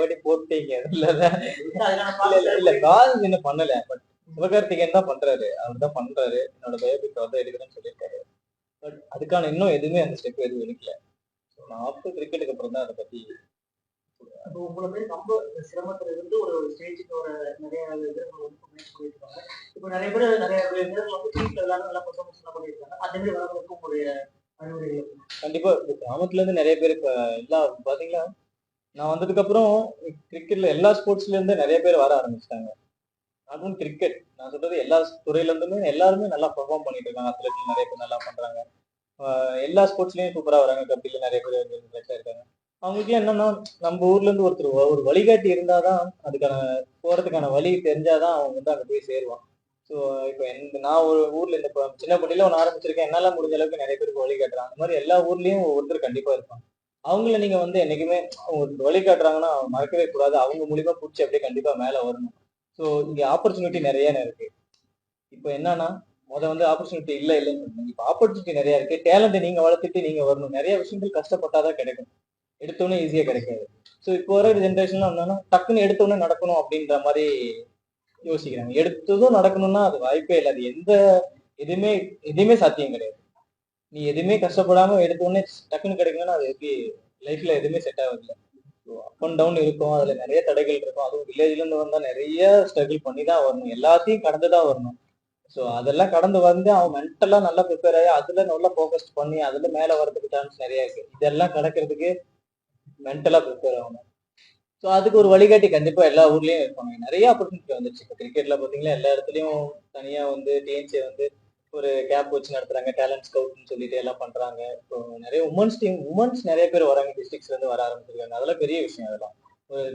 வாட்டி போட்டீங்க? இல்ல இல்ல. இல்ல, இன்னும் பண்ணல. பட் சிவகார்த்திகேயன் தான் பண்றாரு. அவர் தான் பண்றாரு. என்னோட பயோபிக் வந்து எடுக்கிறேன்னு சொல்லியிருக்காரு. பட் அதுக்கான இன்னும் எதுவுமே அந்த ஸ்டெப் எதுவும் எடுக்கல. நான் ஆஃப்டர் கிரிக்கெட்டுக்கு அப்புறம் தான் அதை பத்தி இப்போ உங்களை மாதிரி ரொம்ப சிரமத்துல இருந்து ஒரு ஸ்டேஜுக்கு ஒரு நிறைய வீரர்கள் வந்து இப்போ நிறைய பேர் நிறைய வீரர்கள் வந்து வீட்டில் எல்லாரும் நல்லா பர்ஃபார்மன்ஸ் எல்லாம் பண்ணியிருக்காங்க. அந்த மாதிரி வரவங்களுக்கு உங்களுடைய அறிவுரைகள்? கண்டிப்பா கிராமத்துல இருந்து நிறைய பேர் இப்ப எல்லா பாத்தீங்களா? நான் வந்ததுக்கு அப்புறம் கிரிக்கெட்ல எல்லா ஸ்போர்ட்ஸ்ல இருந்து நிறைய பேர் வர ஆரம்பிச்சிட்டாங்க. அதுவும் கிரிக்கெட் நான் சொல்றது எல்லா துறையில இருந்துமே எல்லாருமே நல்லா பெர்ஃபார்ம் பண்ணிட்டு இருக்காங்க. அத்லெட்ல நிறைய பேர் நல்லா பண்றாங்க. எல்லா ஸ்போர்ட்ஸ்லயும் சூப்பரா வராங்க. கபடியில் நிறைய பேர் இருக்காங்க. அவங்களுக்கு என்னன்னா நம்ம ஊர்ல இருந்து ஒருத்தர் ஒரு வழிகாட்டி இருந்தாதான் அதுக்கான போறதுக்கான வழி தெரிஞ்சாதான் அவங்க வந்து அங்க போய் சேருவான். ஸோ இப்போ எந்த நான் ஒரு ஊர்ல இந்த சின்ன பட்டியில ஒன்று ஆரம்பிச்சிருக்கேன். என்னால் முடிஞ்ச அளவுக்கு நிறைய பேருக்கு வழிகாட்டுறான் அந்த மாதிரி எல்லா ஊர்லயும் ஒருத்தர் கண்டிப்பா இருப்பாங்க அவங்கள நீங்க வந்து என்னைக்குமே ஒரு வழி காட்டுறாங்கன்னா மறக்கவே கூடாது. அவங்க மூலியமா பிடிச்சி அப்படியே கண்டிப்பா மேல வரணும். ஸோ இங்க ஆப்பர்ச்சுனிட்டி நிறைய இருக்கு. இப்போ என்னன்னா முத வந்து ஆப்பர்ச்சுனிட்டி இல்ல இல்லைன்னு சொன்னீங்க இப்போ ஆப்பர்ச்சுனிட்டி நிறைய இருக்கு. டேலண்ட் நீங்க வளர்த்துட்டு நீங்க வரணும். நிறைய விஷயங்கள் கஷ்டப்பட்டாதான் கிடைக்கும். எடுத்தோன்னே ஈஸியா கிடைக்காது. ஸோ இப்போ வர ஜென்ரேஷன்ல என்னன்னா டக்குன்னு எடுத்தோன்னே நடக்கணும் அப்படின்ற மாதிரி யோசிக்கிறாங்க. எடுத்ததும் நடக்கணும்னா அது வாய்ப்பே இல்லை. அது எந்த எதுவுமே எதுவுமே சாத்தியம் கிடையாது. நீ எதுவுமே கஷ்டப்படாம எடுத்த உடனே டக்குன்னு கிடைக்கணும்னா அது எப்படி லைஃப்ல எதுவுமே செட் ஆகுது அப் அண்ட் டவுன் இருக்கும். அதுல நிறைய தடைகள் இருக்கும். அதுவும் வில்லேஜ்ல இருந்து வந்தா நிறைய ஸ்ட்ரகிள் பண்ணி தான் வரணும். எல்லாத்தையும் கடந்து தான் வரணும். ஸோ அதெல்லாம் கடந்து வந்து அவன் மென்டலா நல்லா ப்ரிப்பேர் ஆகி அதுல நல்லா ஃபோக்கஸ் பண்ணி அதுல மேல வரதுக்கு சான்ஸ் நிறைய இருக்கு. இதெல்லாம் கிடக்கிறதுக்கு மென்டலா ப்ரிப்பேர் ஆகணும். ஸோ அதுக்கு ஒரு வழிகாட்டி கண்டிப்பா எல்லா ஊர்லயும் இருப்பாங்க. நிறைய ஆப்பர்ச்சுனிட்டி வந்துருச்சு. இப்போ கிரிக்கெட்ல பாத்தீங்கன்னா எல்லா இடத்துலயும் தனியா வந்து டிஎன்சி வந்து ஒரு கேப் வச்சு நடத்துறாங்க டேலண்ட் ஸ்கவுட்னு சொல்லிட்டு எல்லாம் பண்றாங்க. இப்போ நிறைய உமன்ஸ் டீம் உமன்ஸ் நிறைய பேர் வராங்க டிஸ்ட்ரிக்ஸ்ல இருந்து வர ஆரம்பிச்சிருக்காங்க. அதெல்லாம் பெரிய விஷயம் அதெல்லாம்.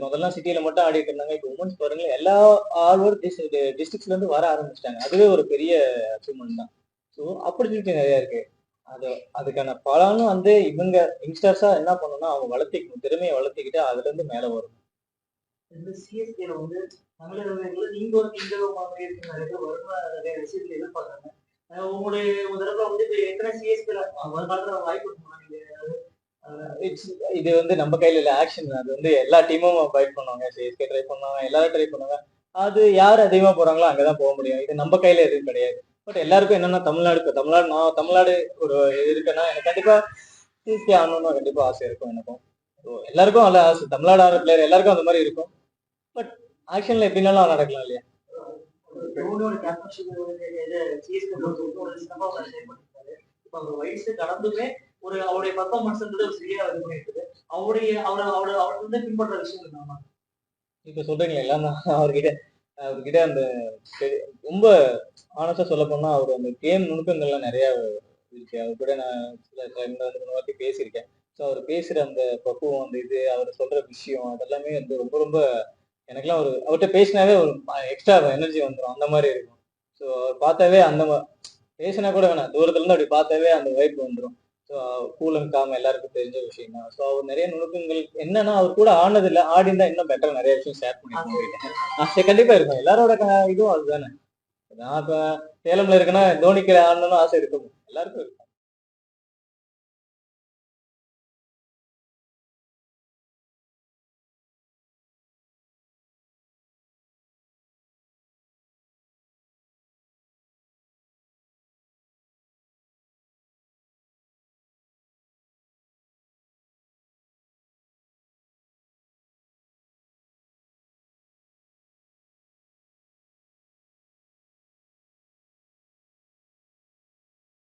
முதல்ல சிட்டியில மட்டும் ஆடிட்டு இருந்தாங்க இப்போ உமன்ஸ் பாருங்க எல்லா ஆல் ஓவர் டிஸ்ட்ரிக்ஸ்ல இருந்து வர ஆரம்பிச்சிட்டாங்க. அதுவே ஒரு பெரிய அச்சீவ்மெண்ட் தான். ஸோ ஆப்பர்ச்சுனிட்டி நிறைய இருக்கு. அது அதுக்கான பலனும் வந்து இவங்க யங்ஸ்டர்ஸா என்ன பண்ணணும்னா அவங்க வளர்த்திக்கணும். திறமையை வளர்த்திக்கிட்டு அதுல இருந்து மேல வரும் இந்த சிஎஸ்கேல வந்து தமிழக நீங்க ஒரு திங்களோ மாதிரி இருக்கு நிறைய பேர் வருமா நிறைய எதிர்பார்க்கறாங்க. உங்களுடைய ஒரு தடவை வந்து இப்ப எத்தனை சிஎஸ்கேல வருங்காலத்துல வாய்ப்பு இட்ஸ் இது வந்து நம்ம கையில இல்ல ஆக்ஷன் அது வந்து எல்லா டீமும் ஃபைட் பண்ணுவாங்க. சிஎஸ்கே ட்ரை பண்ணுவாங்க எல்லாரும் ட்ரை பண்ணுவாங்க. அது யார் அதிகமா போறாங்களோ அங்கதான் போக முடியும். இது நம்ம கையில எதுவும் கிடையாது. பட் எல்லாருக்கும் என்னன்னா தமிழ்நாடு இப்போ தமிழ்நாடு நான் தமிழ்நாடு ஒரு இருக்குன்னா எனக்கு கண்டிப்பா சிஎஸ்கே ஆகணும்னு கண்டிப்பா ஆசை இருக்கும் எனக்கும். ஸோ எல்லாருக்கும் நல்ல ஆசை. தமிழ்நாடு ஆடுற பிளேயர் எல்லாருக்கும் அந்த மாதிரி இருக்கும். பட் ஆக்ஷன்ல எப்படினாலும் நடக்கலாம் இல்லையா? தோனியோட கேப்டன்ஷிப் சிஎஸ்கே பொறுத்தவரைக்கும் ஒரு இப்ப அவர் வயசு கடந்துமே ஒரு அவருடைய பர்ஃபார்மன்ஸ்ன்றது ஒரு சரியா இது பண்ணிருக்குது அவருடைய அவரை அவரை அவர் வந்து பின்பற்ற விஷயம் என்னன்னா இப்ப சொல்றீங்களா எல்லாம் அவர்கிட்ட அவர்கிட்ட அந்த ரொம்ப ஆனஸ்டா சொல்ல போனா அவர் அந்த கேம் நுணுக்கங்கள்லாம் நிறைய இருக்கு. அவர் கூட நான் சில ரெண்டு வாட்டி பேசியிருக்கேன். ஸோ அவர் பேசுற அந்த பக்குவம் அந்த இது அவர் சொல்ற விஷயம் அதெல்லாமே வந்து ரொம்ப ரொம்ப எனக்கெல்லாம் ஒரு அவர்கிட்ட பேசினாவே ஒரு எக்ஸ்ட்ரா எனர்ஜி வந்துடும் அந்த மாதிரி இருக்கும். ஸோ அவர் பார்த்தாவே அந்த மா- பேசினா கூட வேணாம். தூரத்துல இருந்து அப்படி பார்த்தாவே அந்த வைப் வந்துடும் ஸோ கூலம் காம எல்லாருக்கும் தெரிஞ்ச விஷயம் தான் ஸோ அவர் நிறைய நுணுக்கங்கள் என்னன்னா அவர் கூட ஆனது இல்லை ஆடி இருந்தா இன்னும் பெட்டரா நிறைய விஷயம் ஷேர் பண்ணிருக்கோம் ஆசை கண்டிப்பா இருக்கும் எல்லாரோட இதுவும் அதுதானே. நான் இப்ப சேலம்ல இருக்கேன்னா தோனிக்கு ஆடணும்னு ஆசை இருக்கும்? எல்லாருக்கும் இருக்கும்.